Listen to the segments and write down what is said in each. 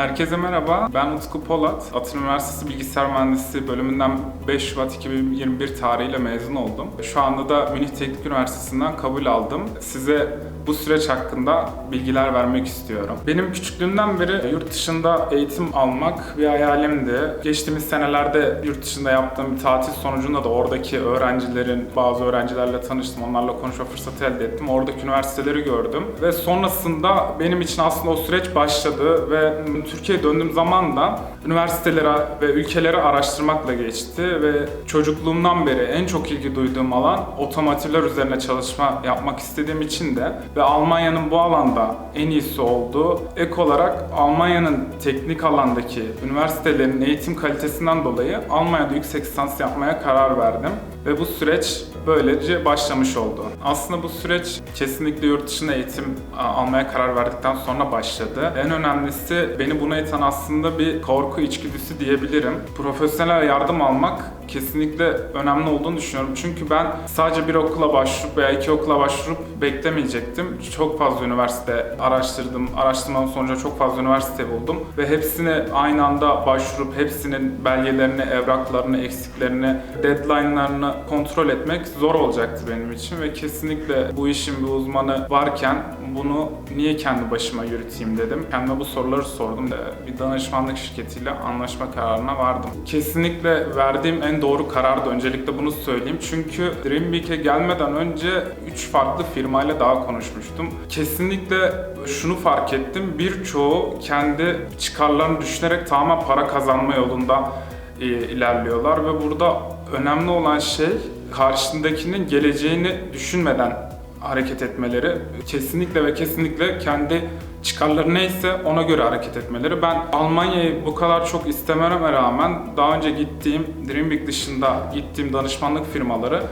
Herkese merhaba. Ben Utku Polat. Atıl Üniversitesi Bilgisayar Mühendisliği bölümünden 5 Şubat 2021 tarihiyle mezun oldum. Şu anda da Münih Teknik Üniversitesi'nden kabul aldım. Size bu süreç hakkında bilgiler vermek istiyorum. Benim küçüklüğümden beri yurt dışında eğitim almak bir hayalimdi. Geçtiğimiz senelerde yurt dışında yaptığım bir tatil sonucunda da oradaki öğrencilerin, bazı öğrencilerle tanıştım. Onlarla konuşma fırsatı elde ettim. Oradaki üniversiteleri gördüm. Ve sonrasında benim için aslında o süreç başladı ve Türkiye'ye döndüğüm zaman da üniversitelere ve ülkeleri araştırmakla geçti ve çocukluğumdan beri en çok ilgi duyduğum alan otomotivler üzerine çalışma yapmak istediğim için de ve Almanya'nın bu alanda en iyisi olduğu ek olarak Almanya'nın teknik alandaki üniversitelerin eğitim kalitesinden dolayı Almanya'da yüksek lisans yapmaya karar verdim ve bu süreç böylece başlamış oldu. Aslında bu süreç kesinlikle yurt dışına eğitim almaya karar verdikten sonra başladı. En önemlisi beni buna iten aslında bir korku içgüdüsü diyebilirim. Profesyonel yardım almak kesinlikle önemli olduğunu düşünüyorum. Çünkü ben sadece bir okula başvurup veya iki okula başvurup beklemeyecektim. Çok fazla üniversite araştırdım. Araştırmanın sonucu çok fazla üniversite buldum. Ve hepsine aynı anda başvurup hepsinin belgelerini, evraklarını, eksiklerini, deadline'larını kontrol etmek zor olacaktı benim için. Ve kesinlikle bu işin bir uzmanı varken bunu niye kendi başıma yürüteyim dedim. Kendime bu soruları sordum. Bir danışmanlık şirketiyle anlaşma kararına vardım. Kesinlikle verdiğim en doğru karardı. Öncelikle bunu söyleyeyim. Çünkü Dreamweek'e gelmeden önce 3 farklı firmayla daha konuşmuştum. Kesinlikle şunu fark ettim. Birçoğu kendi çıkarlarını düşünerek tamamen para kazanma yolunda e, ilerliyorlar ve burada önemli olan şey karşındakinin geleceğini düşünmeden hareket etmeleri. Kesinlikle ve kesinlikle kendi çıkarları neyse ona göre hareket etmeleri. Ben Almanya'yı bu kadar çok istememe rağmen daha önce gittiğim Dreamweek dışında gittiğim danışmanlık firmaları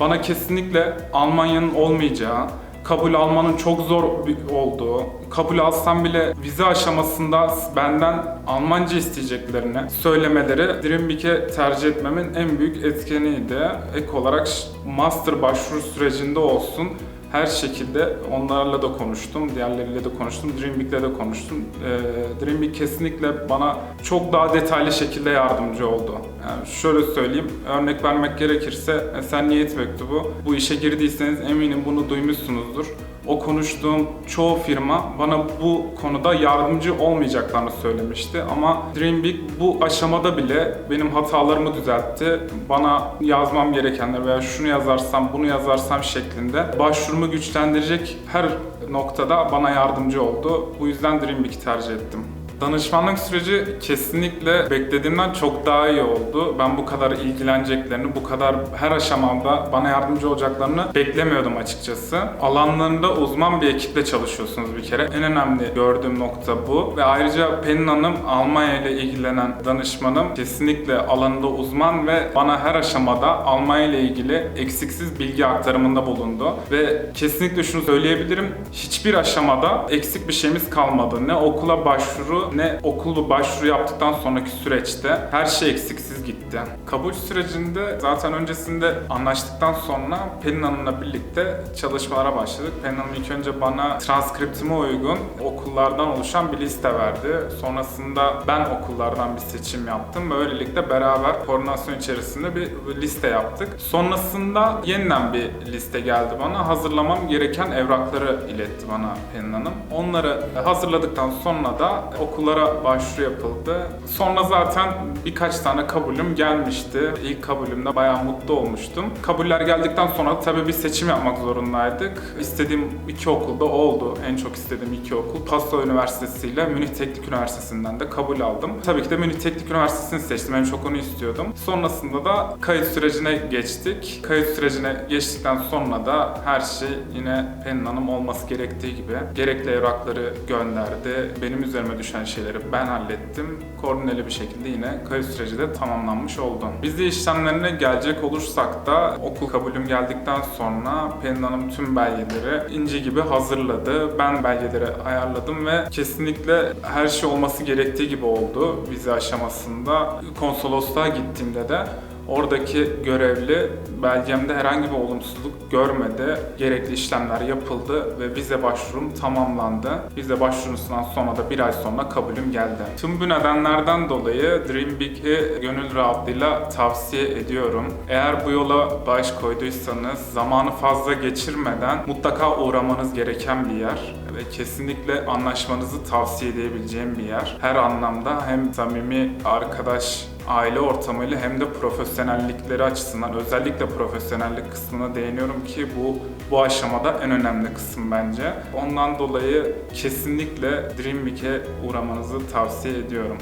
bana kesinlikle Almanya'nın olmayacağı, kabul almanın çok zor olduğu, kabul alsam bile vize aşamasında benden Almanca isteyeceklerini söylemeleri Dreamweek'e tercih etmemin en büyük etkeniydi. Ek olarak master başvuru sürecinde olsun her şekilde onlarla da konuştum, diğerleriyle de konuştum, Dreamweek'le de konuştum. Ee, Dreamweek kesinlikle bana çok daha detaylı şekilde yardımcı oldu. Yani şöyle söyleyeyim, örnek vermek gerekirse, e, sen niyet mektubu, bu işe girdiyseniz eminim bunu duymuşsunuzdur. O konuştuğum çoğu firma bana bu konuda yardımcı olmayacaklarını söylemişti ama Dreamweek bu aşamada bile benim hatalarımı düzeltti. Bana yazmam gerekenler veya şunu yazarsam, bunu yazarsam şeklinde başvurumu güçlendirecek her noktada bana yardımcı oldu. Bu yüzden Dreamweek'i tercih ettim. Danışmanlık süreci kesinlikle beklediğimden çok daha iyi oldu. Ben bu kadar ilgileneceklerini, bu kadar her aşamada bana yardımcı olacaklarını beklemiyordum açıkçası. Alanlarında uzman bir ekiple çalışıyorsunuz bir kere. En önemli gördüğüm nokta bu. Ve ayrıca Pelin Hanım Almanya ile ilgilenen danışmanım. Kesinlikle alanında uzman ve bana her aşamada Almanya ile ilgili eksiksiz bilgi aktarımında bulundu. Ve kesinlikle şunu söyleyebilirim. Hiçbir aşamada eksik bir şeyimiz kalmadı. Ne okula başvuru ne okulu başvuru yaptıktan sonraki süreçte her şey eksiksiz gitti. Kabul sürecinde zaten öncesinde anlaştıktan sonra Pelin Hanım'la birlikte çalışmalara başladık. Pelin Hanım ilk önce bana transkriptime uygun okullardan oluşan bir liste verdi. Sonrasında ben okullardan bir seçim yaptım. Böylelikle beraber koordinasyon içerisinde bir liste yaptık. Sonrasında yeniden bir liste geldi bana. Hazırlamam gereken evrakları iletti bana Pelin Hanım. Onları hazırladıktan sonra da okullara başvuru yapıldı. Sonra zaten birkaç tane kabulüm gelmişti. İlk kabulümde bayağı mutlu olmuştum. Kabuller geldikten sonra tabii bir seçim yapmak zorundaydık. İstediğim iki okulda oldu. En çok istediğim iki okul. Paso Üniversitesi ile Münih Teknik Üniversitesi'nden de kabul aldım. Tabii ki de Münih Teknik Üniversitesi'ni seçtim. En çok onu istiyordum. Sonrasında da kayıt sürecine geçtik. Kayıt sürecine geçtikten sonra da her şey yine Pelin Hanım olması gerektiği gibi gerekli evrakları gönderdi. Benim üzerime düşen şeyleri ben hallettim. Koordineli bir şekilde yine kayıt süreci de tamamlanmış oldu. Vize işlemlerine gelecek olursak da okul kabulüm geldikten sonra Pelin Hanım tüm belgeleri ince gibi hazırladı. Ben belgeleri ayarladım ve kesinlikle her şey olması gerektiği gibi oldu vize aşamasında. Konsolosluğa gittiğimde de Oradaki görevli belgemde herhangi bir olumsuzluk görmedi. Gerekli işlemler yapıldı ve vize başvurum tamamlandı. Vize başvurusundan sonra da bir ay sonra kabulüm geldi. Tüm bu nedenlerden dolayı Dream Big'i gönül rahatlığıyla tavsiye ediyorum. Eğer bu yola baş koyduysanız zamanı fazla geçirmeden mutlaka uğramanız gereken bir yer ve kesinlikle anlaşmanızı tavsiye edebileceğim bir yer. Her anlamda hem samimi arkadaş aile ortamıyla hem de profesyonellikleri açısından özellikle profesyonellik kısmına değiniyorum ki bu bu aşamada en önemli kısım bence. Ondan dolayı kesinlikle Dream Week'e uğramanızı tavsiye ediyorum.